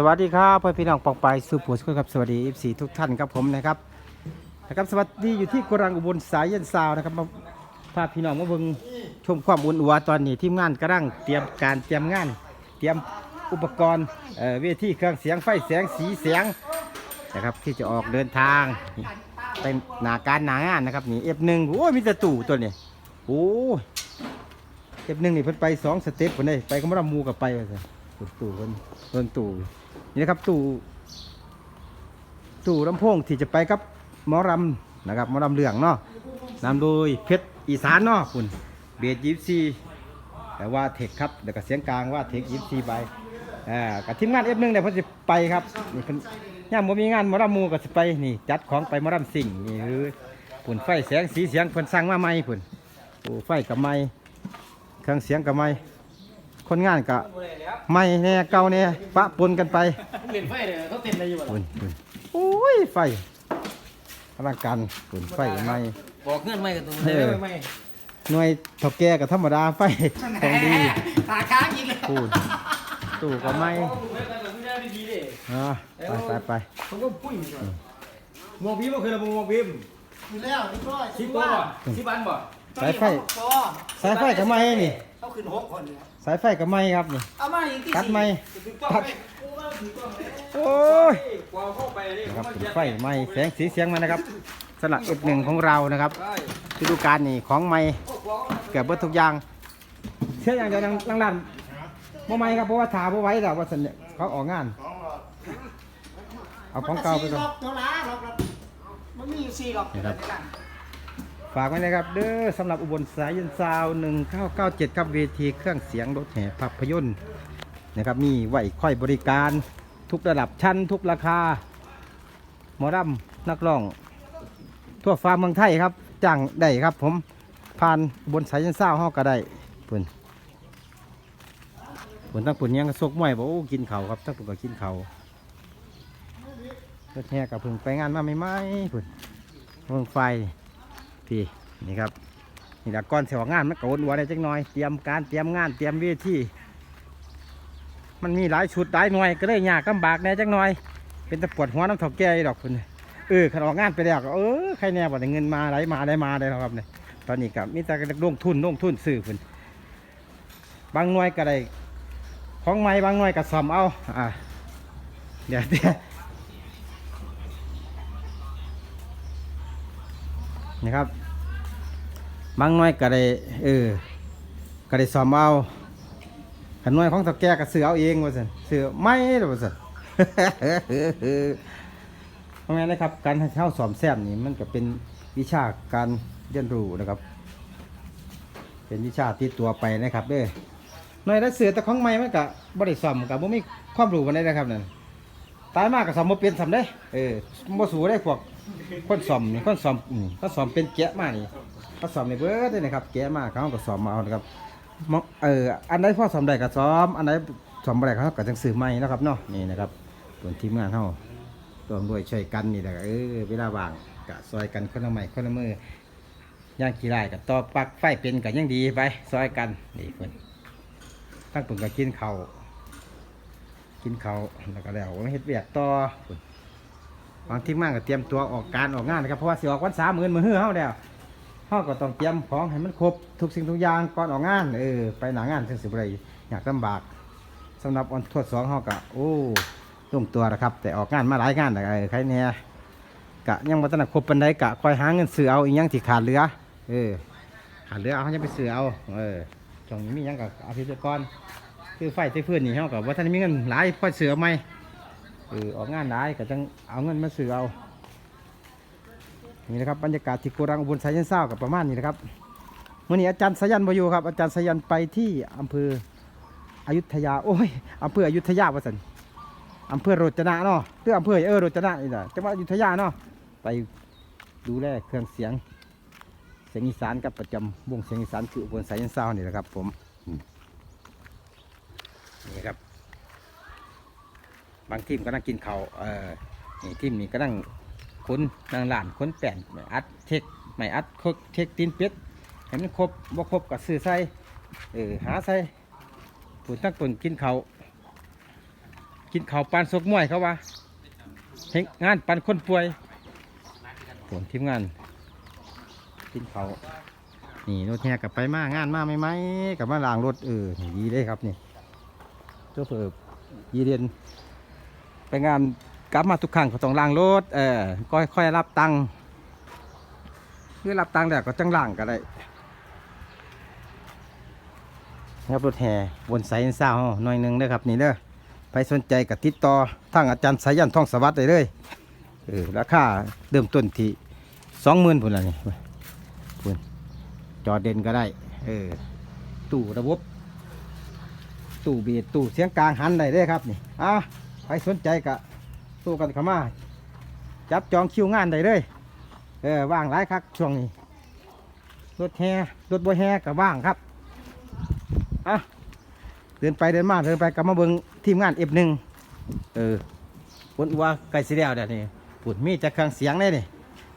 สวัสดีครับพ่อพี่น้องปองไปสู่ผู้ชมครับสวัสดี FC ทุกท่านครับผมนะครับนะครับสวัสดีอยู่ที่กรังอุบลสายเย็นซาวนะครับมาพาพี่น้องมาเบิ่งชมความอุ่นอัวตอนนี้ทีมงานกำลังเตรียมการเตรียมงาน เตรียมอุปกรณ์เอ่อเวทีเครื่องเสียงไฟแสงสีเสียงนะครับที่จะออกเดินทางเป็นหนาการหนางานนะครับนี่ F1 โอ้ยมีแต่ตู่ตัวนี้โอ้ย F1 นี่เพิ่นไปสองสเต็ปเพิ่นได้ไปก็มาดำมูกับไปว่าซั่น ตู่เพิ่นเบิ่งตู่นี่นะครับตู่ตู่ลำโพงที่จะไปกับหมอรำนะครับหมอรำเหลืองเนาะนำโดยเพชรอีสานเนาะคุณเบสยิปซีแต่ว่าเทคครับแล้วก็เสียงกลางว่าเทคยิปซีไปอ่ากับทีมงาน F1 เนี่ยเพิ่นจะไปครับนี่เพิ่นย่ามบ่มีงานหมอรำมูก็สิไปนี่จัดของไปหมอรำสิ่งนี่คือปุ่นไฟแสงสีเสียงเพิ่นสั่งมาใหม่พุ่นโอ้ไฟกับไม้เครื่องเสียงกับไม้ คนงานกับไม่แน่เก่าแน่ปะปนกันไปเล่นไฟเลยเขาเต้นอะไรอยู่ปุ่นปุ่นโอ้ยไฟพลังกันปุ่นไฟไม่บอกเงื่อนไม่กับตัวเออไม่หน่วยเท่าแก่กับธรรมดาไฟของดีตาค้างอีกเลยปูนตู้ก็ไม่ดีเลยอ่าไปไปไปเขาก็ปุ้ยมองพิมพ์ก็คือเรามองพิมพ์อยู่แล้วนี่ก็สิบตัวบ่สิบอันบ่สายไฟพอสายไฟกับไม้นี่เขาขึ้นหกคนเนี่ยสายไฟกับไม้ครับนี่เอามาอีกที่ตัดสี่ไม้ถึงต้องตัดไปโอ้ยกวาวเข้าไปเลยนะครับเป็นไฟไม้แสงสีเสียงมานะครับสลักเอฟหนึ่งของเรานะครับฤดูกาลนี่ของไม้เกือบเบิดทุกอย่างเชื่ออย่างเดียวนังนังรันบ่ไม่ครับเพราะว่าถาบ่ไหว้แล้วว่าสันเนี่ยเขาออกงาน เอาของเก่าไปก่อนล็อกเท่าไหร่ล็อกล็อกมันมีอยู่สี่ล็อกนะครับ ฝากไว้นะครับ เด้อสำหรับอุบลสายยันซาว1997 ครับเวทีเครื่องเสียงรถแห่ภาพยนตร์นะครับมีไหวค่อยบริการทุกระดับชั้นทุกราคาหมอรำนักร้อง ทั่วฟ้าเมืองไทยครับจ้างได้ครับผมผ่านบนสายยันซาวเฮาก็ได้ปุ่นปุ่นตั้งปุ่นยังก็ซกมวยบอกโอ้กินเขาครับตั้งปุ่นก็กินเขารถแห่กับพึ่งไปงานมาไม่ไหมปุ่นเมืองไฟ พี่นี่ครับนี่ละก้อนเสียวงานมันกวนหัวได้จักหน่อย เตรียมการเตรียมงานเตรียมเวทีมันมีหลายชุดหลายหน่วยก็เลยยากลำบากแน่จักหน่อย เป็นตะปวดหัวน้ำถาแก่อีดอกคุณเออขันออกงานไปแล้วก็เออใครแน่บ่ได้เงินมาไหลมาได้มาได้แล้วครับเนี่ยตอนนี้กับมีแต่ลงทุนลงทุนซื้อคุณบางหน่วยก็ได้ของใหม่บางหน่วยก็ซ่อมเอาอ่าเดี๋ยวเดี๋ยว นี่ครับบางหน่วยก็ได้เออก็ได้ซ่อมเอาขันหน่วยของเถาแก่ก็ซื้อเอาเองว่าสันซื้อไม่หรอว่าสันเพราะงั้นนะครับ การให้เช่าสอมแซมนี่มันก็เป็นวิชาการเรียนรู้นะครับ เป็นวิชาติดตัวไปนะครับเด้อหน่วยละเสือแต่ของใหม่มันก็บ่ได้ซ่อมกับบ่มีความรู้ปานใดนะครับนั่นตายมากก็ซ่อมบเป็นซ่อมได้เออบ่สูได้พวก คนซ่อมนี่คนซ่อมนี่ขาซ่อมเป็นแกะมานี่เขาซ่อมในเบิดเลยนะครับแกะมาเขาก็ซ่อมมาเอานะครับมองเอออันใดพอซ่อมได้ก็ซ่อมอันใดซ่อมบ่ได้เขาก็จังซื้อใหม่นะครับเนาะนี่นะครับส่วนทีมงานเฮาร่วมด้วยช่วยกันนี่แหละเออเวลาว่างกะซอยกันคนละไม้คนละมือย่างกี่ไรกับต่อปลักไฟเป็นกันยังดีไปซอยกันนี่เพื่อนตั้งปุ่นก็กินเขากินเขาแล้วก็แล้วไม่เฮ็ดเวียกต่อ เพิ่นบางทีมงานก็เตรียมตัวออกการออกงานนะครับเพราะว่าสิออกวันสามหมื่นมือเฮือเฮาแล้วเฮาก็ต้องเตรียมของให้มันครบทุกสิ่งทุกอย่างก่อนออกงานเออไปหนางานถึงสิบไรอยากลำบากสำหรับวันทวดสองเฮาก็โอ้ลงตัวนะครับ แต่ออกงานมาหลายงานแต่ใครเนี่ยกะยังบ่ทันได้ครบปานใดกะคอยหาเงินซื้อเอาอีกยังที่ขาดเหลือเออขาดเหลือเอาจะไปซื้อเอาเออช่วงนี้มียังกับอาพิจก่อนคือไฟที่พื้นนี่เฮากับว่าท่านมีเงินหลายพอซื้อเอไหม เออออกงานหลายก็จังเอาเงินมาซื้อเอา นี่นะครับบรรยากาศที่โกรังอุบลสายยันเศร้ากับประมาณนี้นะครับเมื่อนี้อาจารย์สายันบอยู่ครับอาจารย์สายันไปที่อำเภออยุธยาโอ้ยอำเภออยุธยาวะสันอำเภอโรจนะเนาะเรื่องอำเภอเออโรจนะนี่แหละจังหวัดอยุธยาเนาะไปดูแลเครื่องเสียงเสียงอีสานกับประจำวงเสียงอีสานคืออุบลสายยันเศร้านี่แหละครับ ผมนี่ครับ บางทีมก็นั่งกินเขาวเออนี่ทีมนี้ก็นั่งคุ้นนั่งหลานคุ้นแป้นไม่อัดเทคไม่อัดคเทคตีนเป็ดให้มันครบบ่ครบก็ซื้อใส่เออหาใส่ผู้ตั้งตนกินเขาวกินข้าวปันซกมวยเขาว่าเฮ็ดงานปันคนป่วยผลทีมงานกินข้าวนี่รถแห่กลับไปมางานมาไหมไหมกลับมาล้างรถเออนี่ดีเลยครับนี่ตัวเพิ่มยีเรียน ไปงานกลับมาทุกครั้งก็ต้องล้างรถเออก็ค่อยๆรับตังค์เพื่อรับตังค์แล้วก็จังล้างก็ได้ครับรถแห่วนสายเศร้าหน่อยหนึงเด้อครับนี่เด้อไปสนใจกับติดต่อทางอาจารย์สายันท่องสวัสดิ์ได้เลยเออราคาเริ่มต้นที่สองหมื่นพุ่นละนี่พุ่นจอเด่นก็ได้เออตู้ระบบตู้เบียดตู้เสียงกลางหันได้เลยครับนี่อะ ครสนใจกะตู้กันเข้ามา จับจองคิวงานได้เลย เออว่างหลายครับช่วงนี้ รถแห่รถบัวแห่ก็ว่างครับอะเดินไปเดินมาเดินไปกลับมาเบิงทีมงานเอฟหนึ่งเออปนอัวไก่สีแดวเดี๋ยวนี้ปุ่นมีแต่เครื่องเสียงเลยนี่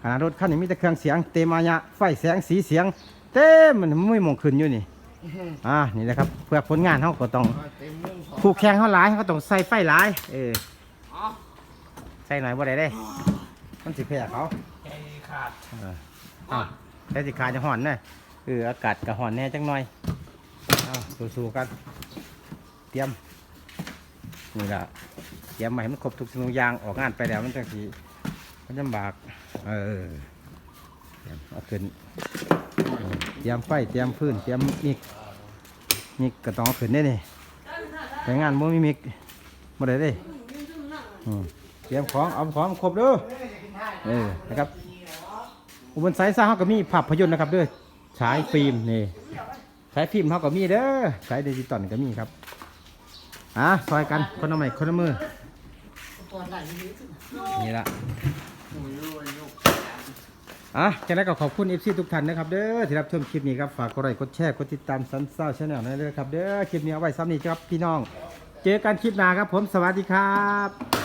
ขนาดรถคันนี้มีแต่เครื่องเสียง เตมายะไฟแสงสีเสียง เต็มมันไม่มองขึ้นอยู่นี่ อ่านี่แหละครับเพื่อผลงานเขาก็ต้องเต็มเรื่องของคู่แข่งเขาหลายเขาต้องใส่ไฟหลายเออใส่หน่อยบ่ได้เด้มันสิแพ้เขาใจขาดเอออ้าวใส่สิขาจะห่อนแน่เอออากาศก็ห่อนแน่จังหน่อยอ้าวสู้ๆกัน เตรียมนี่ละเตรียมมาให้มันครบทุกสิ่งทุกอย่างออกงานไปแล้วมันจังสีมันลำบาก เออ เตรียมเอาขึ้นเตรียมไฟเตรียมพื้นเตรียมมิกมิกก็ต้องขึ้นได้นี่ไปงานบ่มีมิกบ่ได้เด้อืมเตรียมของเอาของครบเด้อเออนะครับ อุบลสายซ่าเขาก็มีภาพยนตร์นะครับเด้อฉายฟิล์มนี่สายฟิล์มเขาก็มีเด้อสายดิจิตอลก็มีครับอะซอยกันคนละไม้คนละมือตัวไหนนี่นี่ละ อะแค่นั้นก็ขอบคุณเอฟซีทุกท่านนะครับเด้อที่รับชมคลิปนี้ครับฝากกดไลค์กดแชร์กดติดตามซันเศร้าชาแนลนั่นเลยนะครับเด้อคลิปนี้เอาไว้ซ้ำนี้ครับพี่น้อง เจอกันคลิปหน้าครับผมสวัสดีครับ